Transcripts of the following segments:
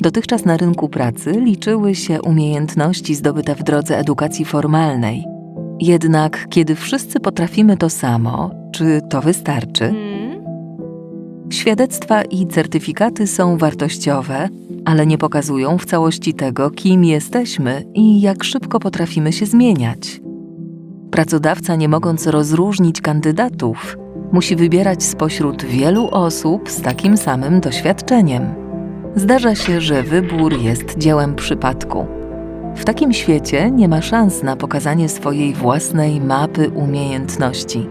Dotychczas na rynku pracy liczyły się umiejętności zdobyte w drodze edukacji formalnej. Jednak kiedy wszyscy potrafimy to samo, czy to wystarczy? Hmm? Świadectwa i certyfikaty są wartościowe, ale nie pokazują w całości tego, kim jesteśmy i jak szybko potrafimy się zmieniać. Pracodawca, nie mogąc rozróżnić kandydatów, musi wybierać spośród wielu osób z takim samym doświadczeniem. Zdarza się, że wybór jest dziełem przypadku. W takim świecie nie ma szans na pokazanie swojej własnej mapy umiejętności.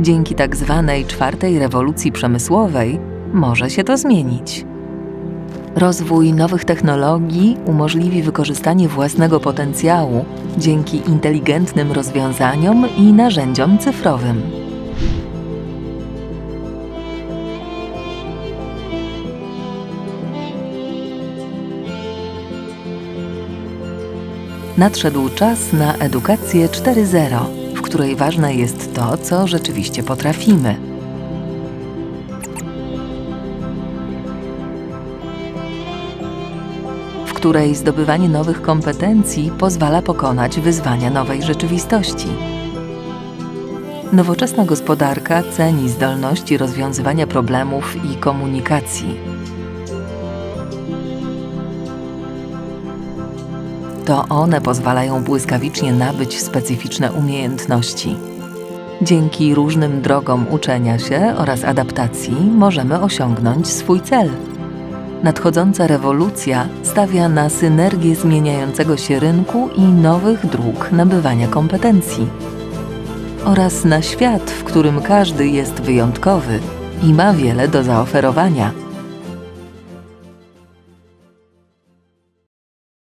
Dzięki tak zwanej czwartej rewolucji przemysłowej może się to zmienić. Rozwój nowych technologii umożliwi wykorzystanie własnego potencjału dzięki inteligentnym rozwiązaniom i narzędziom cyfrowym. Nadszedł czas na edukację 4.0, w której ważne jest to, co rzeczywiście potrafimy. w której zdobywanie nowych kompetencji pozwala pokonać wyzwania nowej rzeczywistości. Nowoczesna gospodarka ceni zdolności rozwiązywania problemów i komunikacji. To one pozwalają błyskawicznie nabyć specyficzne umiejętności. Dzięki różnym drogom uczenia się oraz adaptacji możemy osiągnąć swój cel. Nadchodząca rewolucja stawia na synergię zmieniającego się rynku i nowych dróg nabywania kompetencji. Oraz na świat, w którym każdy jest wyjątkowy i ma wiele do zaoferowania.